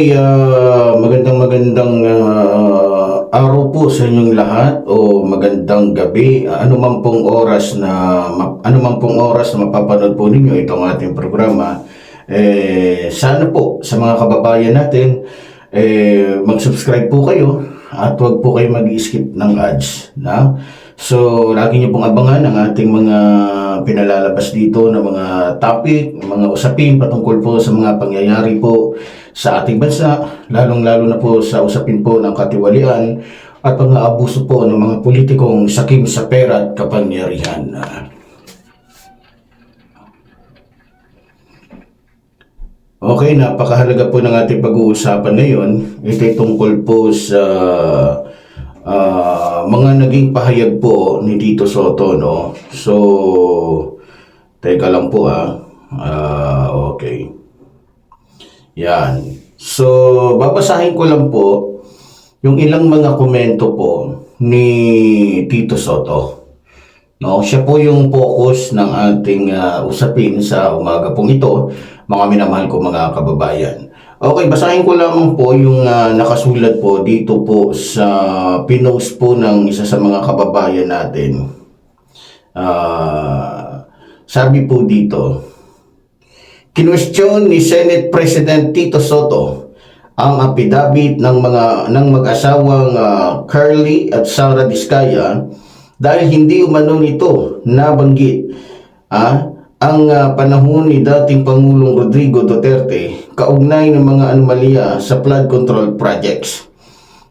Okay, ah, magandang magandang ah, araw po sa inyong lahat o magandang gabi. Ah, ano man pong oras na ano man pong oras na mapapanood po ninyo itong ating programa. Eh, sana po sa mga kababayan natin eh, mag-subscribe po kayo at huwag po kayo mag-skip ng ads. Na? So, lagi niyo pong abangan ang ating mga pinalalabas dito na mga topic, mga usapin patungkol po sa mga pangyayari po sa ating bansa, lalong-lalo na po sa usapin po ng katiwalian at mga abuso po ng mga politikong sakim sa pera at kapangyarihan. Okay, napakahalaga po ng ating pag-uusapan ngayon. Ito tungkol po sa ah, mga naging pahayag po ni Tito Soto, no? So, teka lang po ah. Ah, okay. Yan. So, babasahin ko lang po yung ilang mga komento po ni Tito Soto. No, siya po yung focus ng ating ah, usapin sa umaga pong ito, mga minamahal ko mga kababayan. Okay, basahin ko lamang po yung ah, nakasulat po dito po sa pinost po ng isa sa mga kababayan natin. Ah, sabi po dito, Kinwestiyon ni Senate President Tito Soto ang apidabit ng mga ng mag-asawang ah, Carly at Sara Diskaya dahil hindi umano nito nabanggit ah, ang ah, panahon ni dating Pangulong Rodrigo Duterte kaugnay ng mga anomalya sa flood control projects.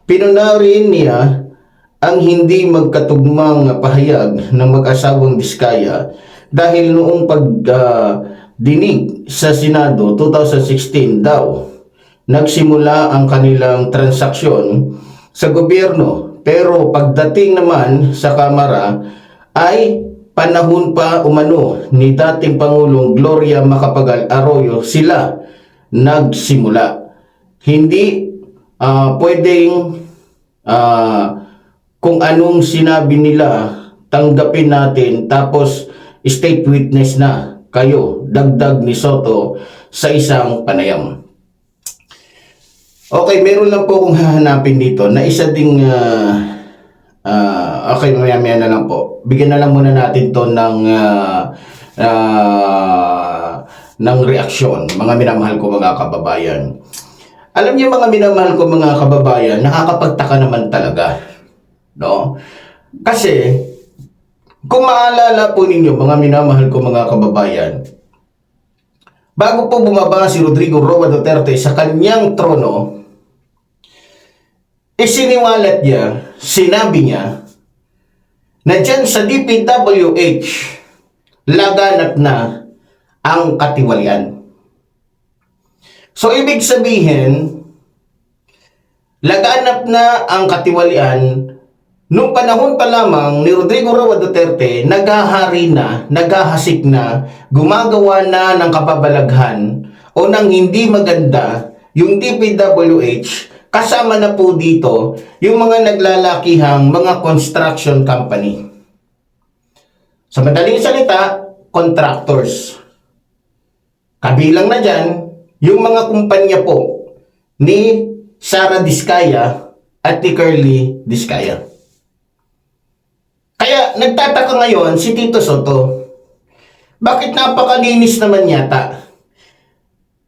Pinuna niya ang hindi magkatugmang pahayag ng mag-asawang Diskaya dahil noong pag ah, dinig sa Senado 2016 daw nagsimula ang kanilang transaksyon sa gobyerno pero pagdating naman sa Kamara ay panahon pa umano ni dating Pangulong Gloria Macapagal Arroyo sila nagsimula. Hindi ah, pwedeng ah, kung anong sinabi nila tanggapin natin tapos state witness na kayo dagdag ni Soto sa isang panayam. Okay, meron lang po akong hahanapin dito na isa ding ah, ah, okay, maya maya na lang po. Bigyan na lang muna natin to ng ah, ah, ng reaksyon, mga minamahal ko mga kababayan. Alam niyo mga minamahal ko mga kababayan, nakakapagtaka naman talaga. No? Kasi, kung maalala po ninyo mga minamahal ko mga kababayan, bago po bumaba si Rodrigo Roa Duterte sa kanyang trono, isiniwalat niya, sinabi niya, na dyan sa DPWH, laganap na ang katiwalian. So, ibig sabihin, laganap na ang katiwalian Nung panahon pa lamang ni Rodrigo Roa Duterte, naghahari na, naghahasik na, gumagawa na ng kababalaghan o ng hindi maganda yung DPWH, kasama na po dito yung mga naglalakihang mga construction company. Sa madaling salita, contractors. Kabilang na dyan, yung mga kumpanya po ni Sara Diskaya at ni Curly Diskaya. Kaya nagtataka ngayon si Tito Soto. Bakit napakalinis naman yata?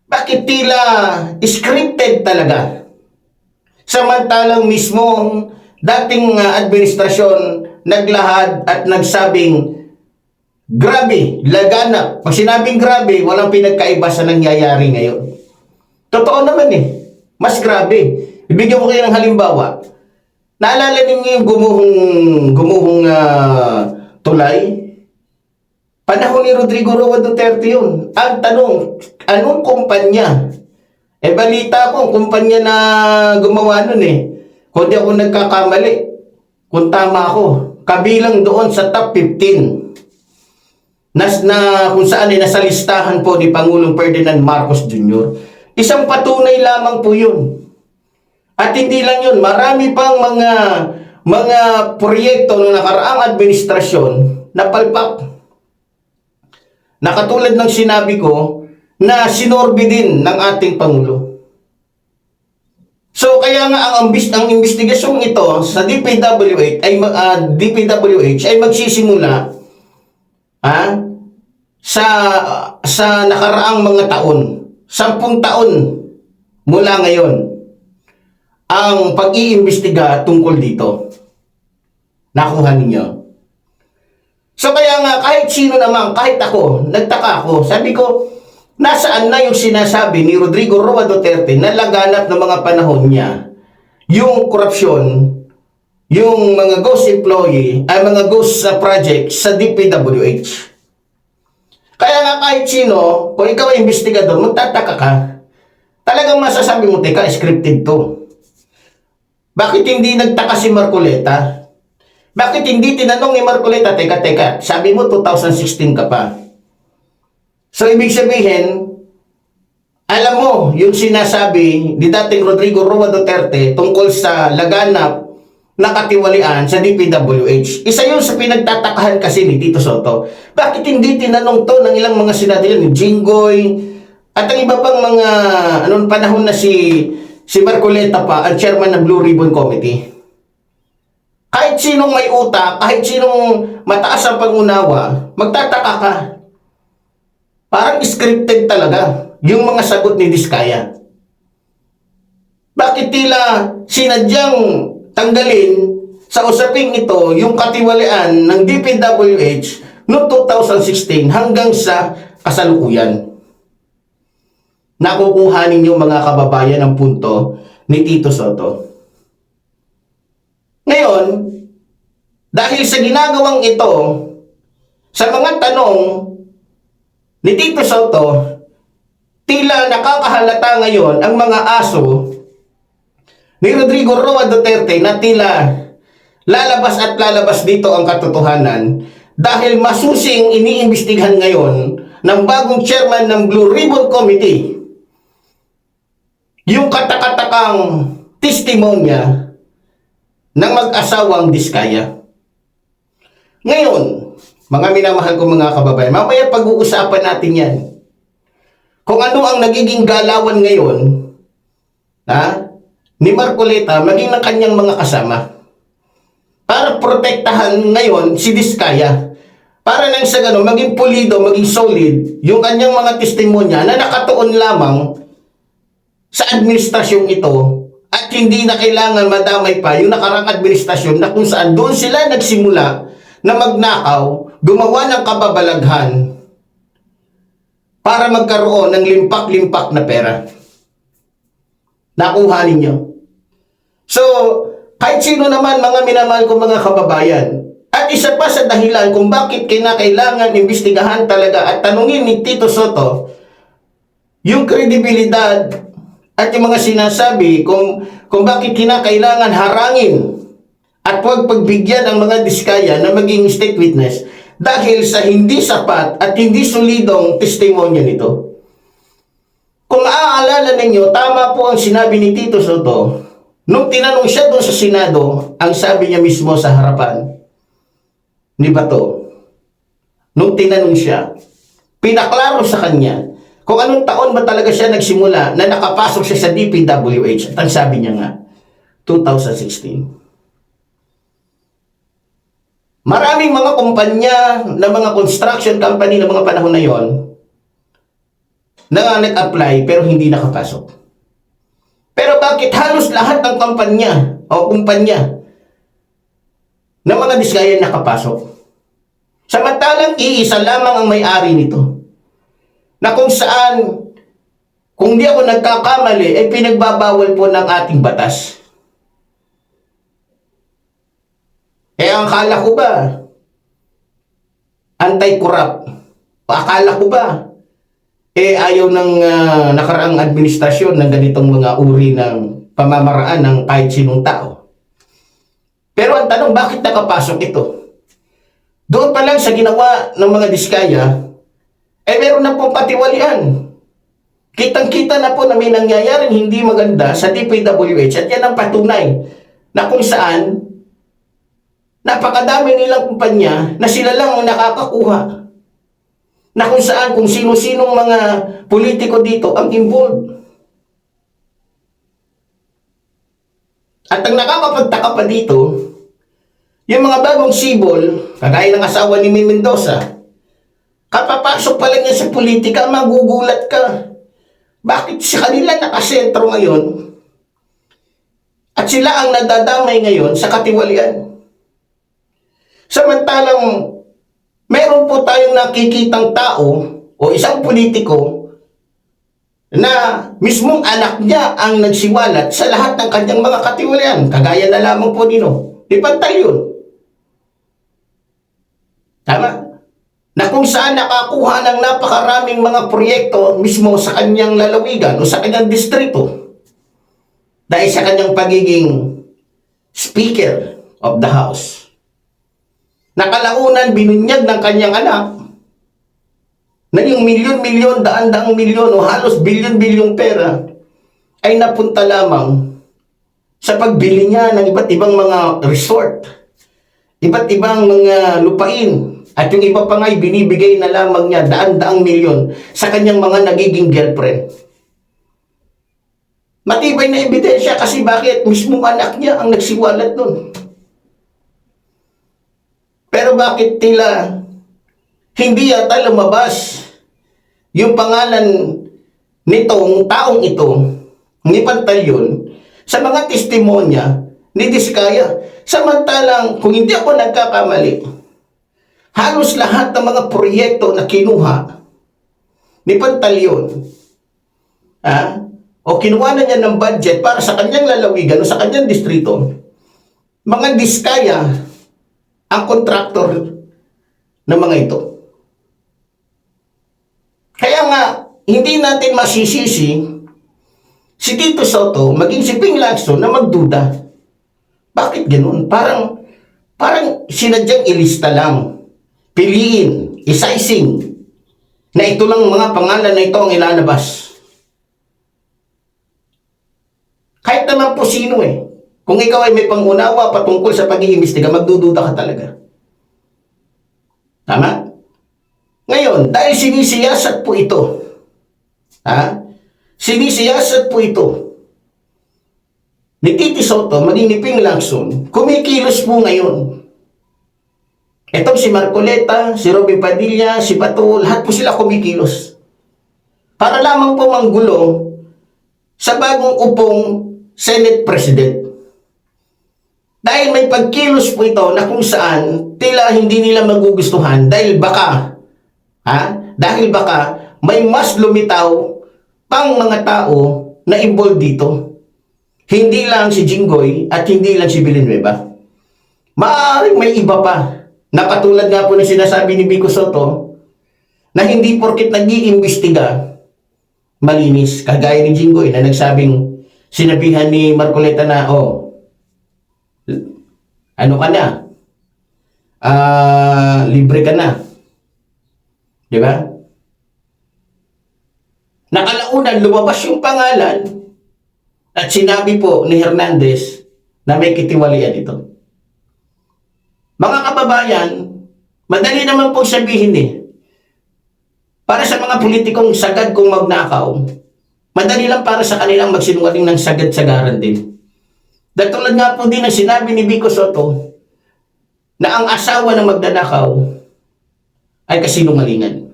Bakit tila scripted talaga? Samantalang mismo dating uh, administrasyon naglahad at nagsabing grabe, laganap. Pag sinabing grabe, walang pinagkaiba sa nangyayari ngayon. Totoo naman eh. Mas grabe. Ibigyan ko kayo ng halimbawa. Naalala ninyo yung gumuhong, gumuhong ah, tulay? Panahon ni Rodrigo Roa Duterte yun. Ang tanong, anong kumpanya? Eh balita ko, kumpanya na gumawa nun eh. Kung di ako nagkakamali, kung tama ako, kabilang doon sa top 15. Nas na kung saan ay nasa listahan po ni Pangulong Ferdinand Marcos Jr. Isang patunay lamang po yun. At hindi lang yun, marami pang mga mga proyekto ng nakaraang administrasyon na palpak. Na katulad ng sinabi ko, na sinorbi din ng ating Pangulo. kaya nga ang ambis ang investigasyong ito sa DPWH ay ma- ah, DPWH ay magsisimula ha sa sa nakaraang mga taon, sampung taon mula ngayon ang pag-iimbestiga tungkol dito. Nakuha ninyo. So kaya nga kahit sino naman, kahit ako, nagtaka ako. Sabi ko, nasaan na yung sinasabi ni Rodrigo Roa Duterte na laganap ng mga panahon niya yung korupsyon, yung mga ghost employee, ay mga ghost sa project sa DPWH. Kaya nga kahit sino, kung ikaw ay investigador, magtataka ka. Talagang masasabi mo, teka, scripted to. Bakit hindi nagtaka si Marcoleta? Bakit hindi tinanong ni Marcoleta, teka, teka, sabi mo 2016 ka pa. So, ibig sabihin, alam mo, yung sinasabi ni dating Rodrigo Roa Duterte tungkol sa laganap na katiwalian sa DPWH. Isa yun sa pinagtatakahan kasi ni Tito Soto. Bakit hindi tinanong to ng ilang mga senador ni Jinggoy at ang iba pang mga anong panahon na si si Marcoleta pa ang chairman ng Blue Ribbon Committee. Kahit sinong may utak, kahit sinong mataas ang pangunawa, magtataka ka. Parang scripted talaga yung mga sagot ni Diskaya. Bakit tila sinadyang tanggalin sa usaping ito yung katiwalian ng DPWH noong 2016 hanggang sa kasalukuyan? Nakukuha ninyo mga kababayan ang punto ni Tito Soto. Ngayon, dahil sa ginagawang ito, sa mga tanong ni Tito Soto, tila nakakahalata ngayon ang mga aso ni Rodrigo Roa Duterte na tila lalabas at lalabas dito ang katotohanan dahil masusing iniimbestigahan ngayon ng bagong chairman ng Blue Ribbon Committee yung katakatakang testimonya ng mag-asawang Diskaya. Ngayon, mga minamahal ko mga kababayan, mamaya pag-uusapan natin yan. Kung ano ang nagiging galawan ngayon, ha, ni Marcoleta, maging ng kanyang mga kasama. Para protektahan ngayon si Diskaya. Para nang sa gano'n, maging pulido, maging solid, yung kanyang mga testimonya na nakatuon lamang sa administrasyong ito at hindi na kailangan madamay pa yung nakarang administrasyon na kung saan doon sila nagsimula na magnakaw, gumawa ng kababalaghan para magkaroon ng limpak-limpak na pera. Nakuha ninyo. So, kahit sino naman mga minamahal ko mga kababayan, at isa pa sa dahilan kung bakit kinakailangan imbestigahan talaga at tanungin ni Tito Soto yung kredibilidad at yung mga sinasabi kung, kung bakit kinakailangan harangin at huwag pagbigyan ang mga diskaya na maging state witness dahil sa hindi sapat at hindi solidong testimonya nito. Kung maaalala ninyo, tama po ang sinabi ni Tito Soto nung tinanong siya doon sa Senado, ang sabi niya mismo sa harapan ni Bato. Nung tinanong siya, pinaklaro sa kanya kung anong taon ba talaga siya nagsimula na nakapasok siya sa DPWH. At ang sabi niya nga, 2016. Maraming mga kumpanya na mga construction company ng mga panahon na yon na nag-apply pero hindi nakapasok. Pero bakit halos lahat ng kampanya o kumpanya ng mga diskaya nakapasok? Samantalang iisa lamang ang may-ari nito. Na kung saan, kung di ako nagkakamali, ay pinagbabawal po ng ating batas. Eh, ang akala ko ba, anti-corrupt? Akala ko ba, eh ayaw ng ah, nakaraang administrasyon ng ganitong mga uri ng pamamaraan ng kahit sinong tao. Pero ang tanong, bakit nakapasok ito? Doon pa lang sa ginawa ng mga diskaya, eh meron na pong patiwalian. Kitang-kita na po na may nangyayaring hindi maganda sa DPWH at yan ang patunay na kung saan napakadami nilang kumpanya na sila lang ang nakakakuha. Na kung saan, kung sino-sinong mga politiko dito ang involved. At ang nakakapagtaka pa dito, yung mga bagong sibol, kagaya ng asawa ni Mendoza, kapapasok pa lang yan sa politika, magugulat ka. Bakit sa kanila nakasentro ngayon at sila ang nadadamay ngayon sa katiwalian? Samantalang meron po tayong nakikitang tao o isang politiko na mismong anak niya ang nagsiwalat sa lahat ng kanyang mga katiwalian. Kagaya na lamang po nino. Di pantay yun. Tama? Na kung saan nakakuha ng napakaraming mga proyekto mismo sa kanyang lalawigan o sa kanyang distrito dahil sa kanyang pagiging Speaker of the House. Nakalaunan binunyag ng kanyang anak na yung milyon-milyon, daan-daang milyon o halos bilyon-bilyong pera ay napunta lamang sa pagbili niya ng iba't ibang mga resort, iba't ibang mga lupain, at yung iba pa nga'y binibigay na lamang niya daan-daang milyon sa kanyang mga nagiging girlfriend. Matibay na ebidensya kasi bakit mismo anak niya ang nagsiwalat nun. Pero bakit tila hindi yata lumabas yung pangalan nitong taong ito, ni Pantalyon, sa mga testimonya ni Diskaya. Samantalang, kung hindi ako nagkakamali, halos lahat ng mga proyekto na kinuha ni Pantalyon, ah, o kinuha na niya ng budget para sa kanyang lalawigan o sa kanyang distrito, mga Diskaya ang kontraktor ng mga ito. Kaya nga, hindi natin masisisi si Tito Soto maging si Ping Lacson na magduda. Bakit ganun? Parang, parang sinadyang ilista lang. Piliin, isizing, na ito lang mga pangalan na ito ang ilalabas. Kahit naman po sino eh. Kung ikaw ay may pangunawa patungkol sa pag-iimbestiga, magdududa ka talaga. Tama? Ngayon, dahil sinisiyasat po ito, ha? Sinisiyasat po ito ni Titi Soto, maging ni Ping Lacson, kumikilos po ngayon. Itong si Marcoleta, si Robin Padilla, si Bato, lahat po sila kumikilos. Para lamang po manggulo sa bagong upong Senate President. Dahil may pagkilos po ito na kung saan tila hindi nila magugustuhan dahil baka, ha? Dahil baka may mas lumitaw pang mga tao na involved dito. Hindi lang si Jinggoy at hindi lang si Villanueva. Maaaring may iba pa na katulad nga po ng sinasabi ni Vico Soto na hindi porkit nag-iimbestiga malinis. Kagaya ni Jinggoy na nagsabing sinabihan ni Marcoleta na, oh, ano ka na? Ah, libre ka na. Di ba? Nakalaunan, lumabas yung pangalan at sinabi po ni Hernandez na may kitiwalian ito. Mga kababayan, madali naman po sabihin eh. Para sa mga politikong sagad kung magnakaw, madali lang para sa kanilang magsinungaling ng sagad-sagaran din. Dahil tulad nga po din ang sinabi ni Vico Soto na ang asawa ng magnanakaw ay kasinungalingan.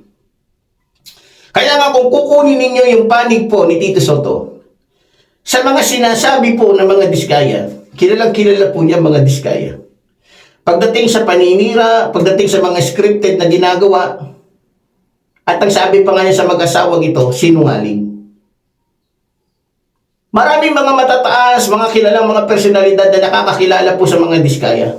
Kaya nga kung kukunin ninyo yung panig po ni Tito Soto, sa mga sinasabi po ng mga diskaya, kilalang kilala po niya mga diskaya. Pagdating sa paninira, pagdating sa mga scripted na ginagawa, at ang sabi pa nga niya sa mag-asawang ito, sinungaling. Maraming mga matataas, mga kilalang mga personalidad na nakakakilala po sa mga diskaya.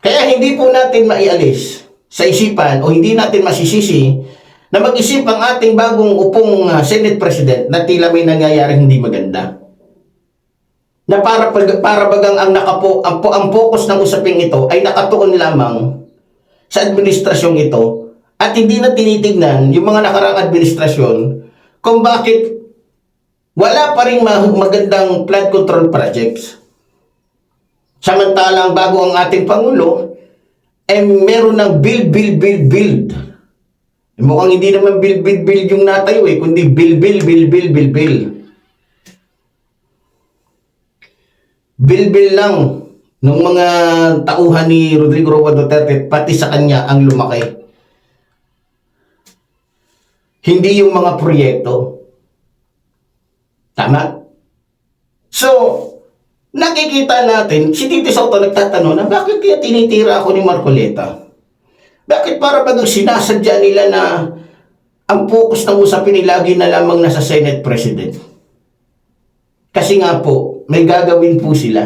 Kaya hindi po natin maialis sa isipan o hindi natin masisisi na mag-isip ang ating bagong upong uh, Senate President na tila may nangyayari hindi maganda. Na para, para bagang ang, nakapo, ang, ang focus ng usaping ito ay nakatuon lamang sa administrasyong ito at hindi na tinitignan yung mga nakarang administrasyon kung bakit wala pa rin magandang flood control projects. Samantalang bago ang ating Pangulo, eh meron ng build, build, build, build. Mukhang hindi naman build, build, build yung natayo eh, kundi build, build, build, build, build, build. Bilbil lang ng mga tauhan ni Rodrigo Roa Duterte pati sa kanya ang lumaki. Hindi yung mga proyekto. Tama? So, nakikita natin, si Tito Soto nagtatanong na bakit kaya tinitira ako ni Marcoleta? Bakit para bagang sinasadya nila na ang focus ng usapin ay na lamang nasa Senate President? Kasi nga po, may gagawin po sila.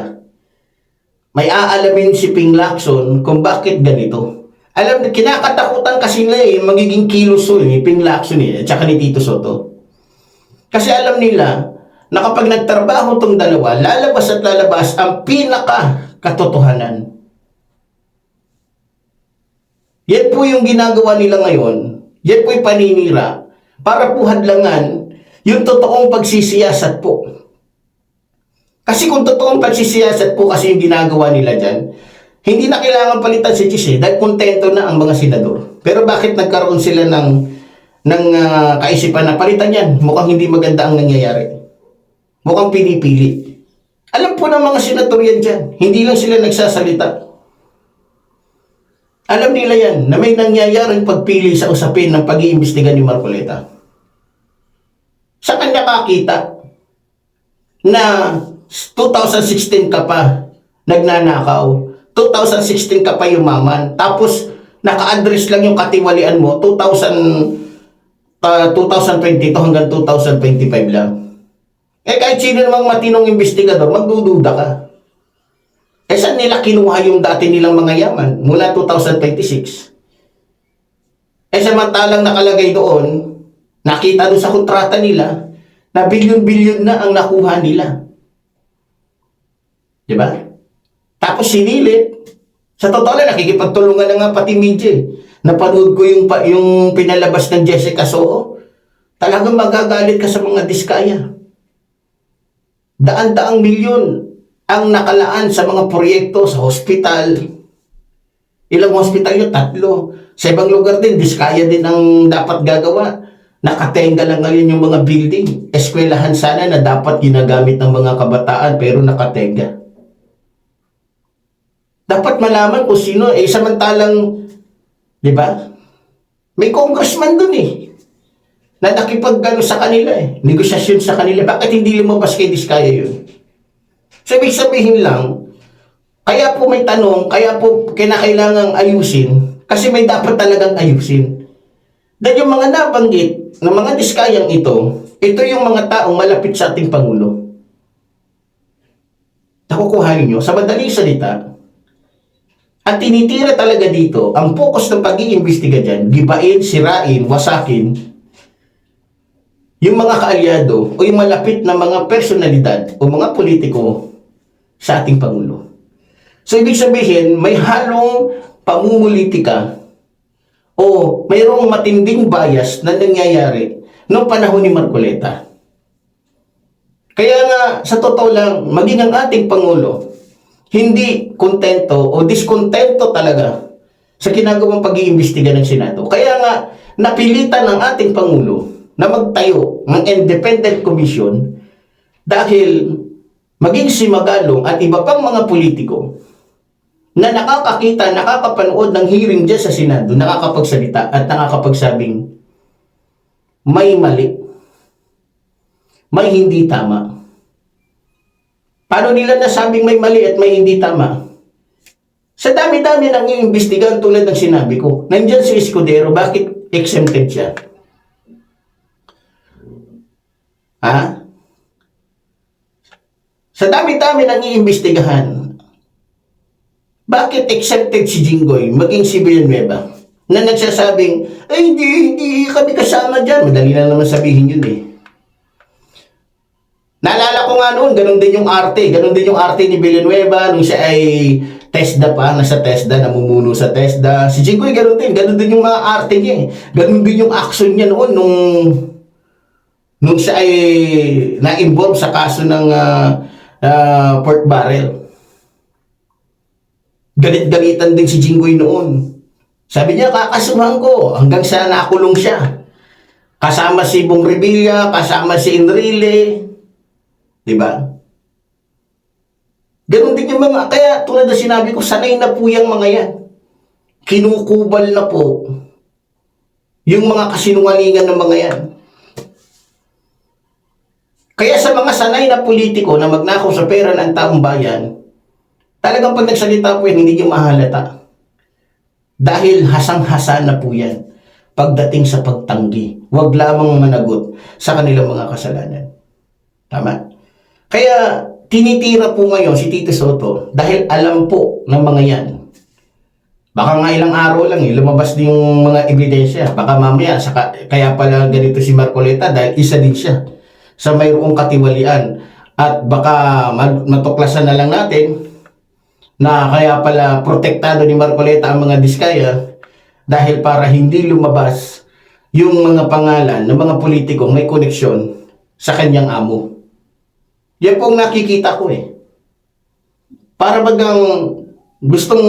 May aalamin si Ping Lacson kung bakit ganito. Alam, kinakatakutan kasi nila eh, magiging kilos ni Ping Lacson eh, at saka ni Tito Soto. Kasi alam nila na kapag nagtrabaho tong dalawa, lalabas at lalabas ang pinaka katotohanan. Yan po yung ginagawa nila ngayon. Yan po yung paninira para po hadlangan yung totoong pagsisiyasat po. Kasi kung totoong pagsisiyasat po kasi yung ginagawa nila dyan, hindi na kailangan palitan si Chis eh, dahil kontento na ang mga senador. Pero bakit nagkaroon sila ng, ng ah, kaisipan na palitan yan? Mukhang hindi maganda ang nangyayari. Mukhang pinipili. Alam po ng mga senador yan dyan. Hindi lang sila nagsasalita. Alam nila yan na may nangyayaring pagpili sa usapin ng pag-iimbestiga ni Marcoleta. Sa kanya kakita na 2016 ka pa nagnanakaw. 2016 ka pa yumaman. Tapos naka-address lang yung katiwalian mo 2000 ah, 2022 hanggang 2025 lang. Eh kahit sino namang matinong investigador, magdududa ka. Eh saan nila kinuha yung dati nilang mga yaman mula 2026? Eh samantalang nakalagay doon, nakita doon sa kontrata nila, na bilyon-bilyon na ang nakuha nila. Di ba? Tapos sinilit. Sa totoo lang, nakikipagtulungan na nga pati media. Napanood ko yung, yung pinalabas ng Jessica Soho. Talagang magagalit ka sa mga diskaya. Daan-daang milyon ang nakalaan sa mga proyekto sa hospital. Ilang hospital yun? Tatlo. Sa ibang lugar din, diskaya din ang dapat gagawa. Nakatenga lang ngayon yung mga building. Eskwelahan sana na dapat ginagamit ng mga kabataan pero nakatenga. Dapat malaman kung sino, eh samantalang, di ba? May congressman dun eh. Na nakipag sa kanila eh. Negosyasyon sa kanila. Bakit hindi lumabas kay Diskaya yun? So, ibig sabihin lang, kaya po may tanong, kaya po kinakailangang ayusin, kasi may dapat talagang ayusin. Dahil yung mga nabanggit ng mga diskayang ito, ito yung mga taong malapit sa ating Pangulo. Nakukuhanin nyo, sa madaling salita, at tinitira talaga dito, ang focus ng pag-iimbestiga dyan, gibain, sirain, wasakin, yung mga kaalyado o yung malapit na mga personalidad o mga politiko sa ating Pangulo. So, ibig sabihin, may halong pamumulitika o mayroong matinding bias na nangyayari noong panahon ni Marcoleta. Kaya nga, sa totoo lang, maging ang ating Pangulo, hindi kontento o diskontento talaga sa ginagawang pag-iimbestiga ng Senado. Kaya nga, napilitan ng ating Pangulo na magtayo ng independent commission dahil maging si Magalong at iba pang mga politiko na nakakakita, nakakapanood ng hearing dyan sa Senado, nakakapagsalita at nakakapagsabing may mali, may hindi tama. Paano nila nasabing may mali at may hindi tama? Sa dami-dami nang iimbestigahan tulad ng sinabi ko, nandyan si Escudero, bakit exempted siya? Ha? Sa dami-dami nang iimbestigahan, bakit exempted si Jinggoy, maging si Villanueva, na nagsasabing, ay hindi, hindi kami kasama dyan. Madali lang naman sabihin yun eh. Naalala ko nga noon, ganun din yung arte. Ganun din yung arte ni Villanueva nung siya ay TESDA pa, nasa TESDA, namumuno sa TESDA. Si Jinggoy, ganun din. Ganun din yung mga arte niya eh. Ganun din yung action niya noon nung nung siya ay na-involve sa kaso ng ah, ah, pork barrel. Galit-galitan din si Jinggoy noon. Sabi niya, kakasuhan ko hanggang sa nakulong siya. Kasama si Bong Revilla, kasama si Enrile. Di ba? Ganon din yung mga, kaya tulad na sinabi ko, sanay na po yung mga yan. Kinukubal na po yung mga kasinungalingan ng mga yan. Kaya sa mga sanay na politiko na magnakaw sa pera ng taong bayan, talagang pag nagsalita po yan, hindi nyo mahalata. Dahil hasang-hasa na po yan pagdating sa pagtanggi. Huwag lamang managot sa kanilang mga kasalanan. Tama? Kaya tinitira po ngayon si Tito Soto dahil alam po ng mga yan. Baka nga ilang araw lang eh, lumabas din yung mga ebidensya. Baka mamaya, saka, kaya pala ganito si Marcoleta dahil isa din siya sa mayroong katiwalian. At baka matuklasan na lang natin na kaya pala protektado ni Marcoleta ang mga diskaya dahil para hindi lumabas yung mga pangalan ng mga politikong may koneksyon sa kanyang amo. Yan pong nakikita ko eh. Para bagang gustong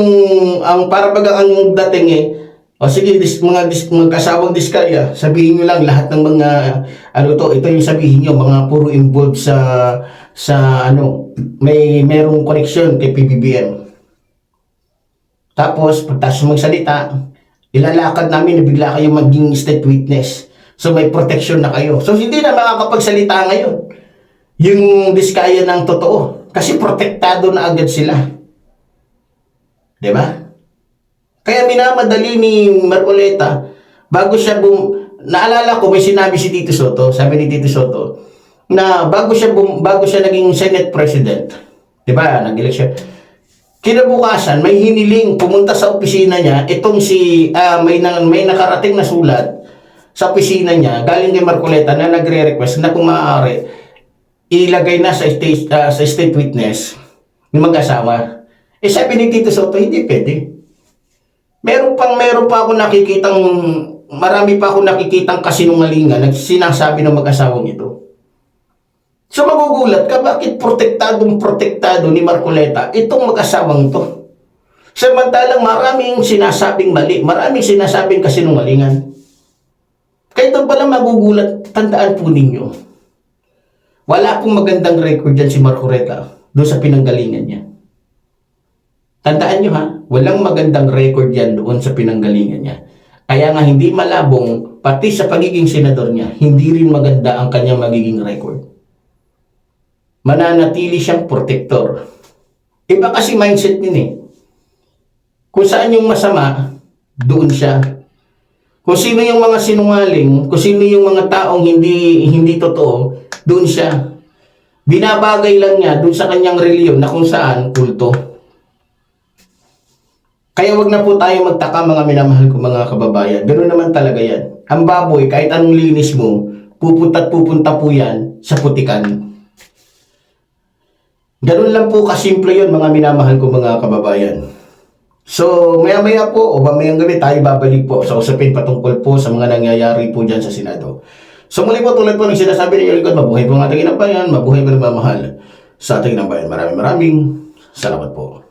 ang para bagang ang dating eh o sige dis, mga dis, mga kasawang diskaya sabihin niyo lang lahat ng mga ano to ito yung sabihin niyo mga puro involved sa sa ano may merong connection kay PBBM tapos pagtas magsalita ilalakad namin na bigla kayo maging state witness. So may protection na kayo. So hindi na makakapagsalita ngayon yung diskaya ng totoo. Kasi protektado na agad sila. Di ba? Kaya minamadali ni Marcoleta, bago siya bum... Naalala ko, may sinabi si Tito Soto, sabi ni Tito Soto, na bago siya bum, bago siya naging Senate President, di ba, nag-elect siya, kinabukasan, may hiniling, pumunta sa opisina niya, itong si, ah, may, na, may nakarating na sulat sa opisina niya, galing kay Marcoleta na nagre-request na kung maaari, ilagay na sa state, ah, sa state witness yung mag-asawa. Eh sabi ni Tito Soto, hindi pwede. Meron pang meron pa ako nakikitang marami pa ako nakikitang kasinungalingan na sinasabi ng mag-asawang ito. So magugulat ka, bakit protektadong protektado ni Marcoleta itong mag-asawang to? Samantalang maraming sinasabing mali, maraming sinasabing kasinungalingan. Kaya doon pala magugulat, tandaan po ninyo. Wala pong magandang record dyan si Marcoleta doon sa pinanggalingan niya. Tandaan nyo ha, walang magandang record yan doon sa pinanggalingan niya. Kaya nga hindi malabong, pati sa pagiging senador niya, hindi rin maganda ang kanyang magiging record. Mananatili siyang protector. Iba kasi mindset niya eh. Kung saan yung masama, doon siya. Kung sino yung mga sinungaling, kung sino yung mga taong hindi hindi totoo, doon siya. Binabagay lang niya doon sa kanyang reliyon na kung saan kulto. Kaya wag na po tayo magtaka mga minamahal ko mga kababayan. Ganun naman talaga yan. Ang baboy, kahit anong linis mo, pupunta at pupunta po yan sa putikan. Ganun lang po kasimple yun mga minamahal ko mga kababayan. So, maya-maya po o mamayang gabi tayo babalik po sa usapin patungkol po sa mga nangyayari po dyan sa Senado. So muli po tulad po ng sinasabi ni Yolgod, mabuhay po ang ating inambayan, mabuhay po ng mamahal sa ating inambayan. Maraming maraming salamat po.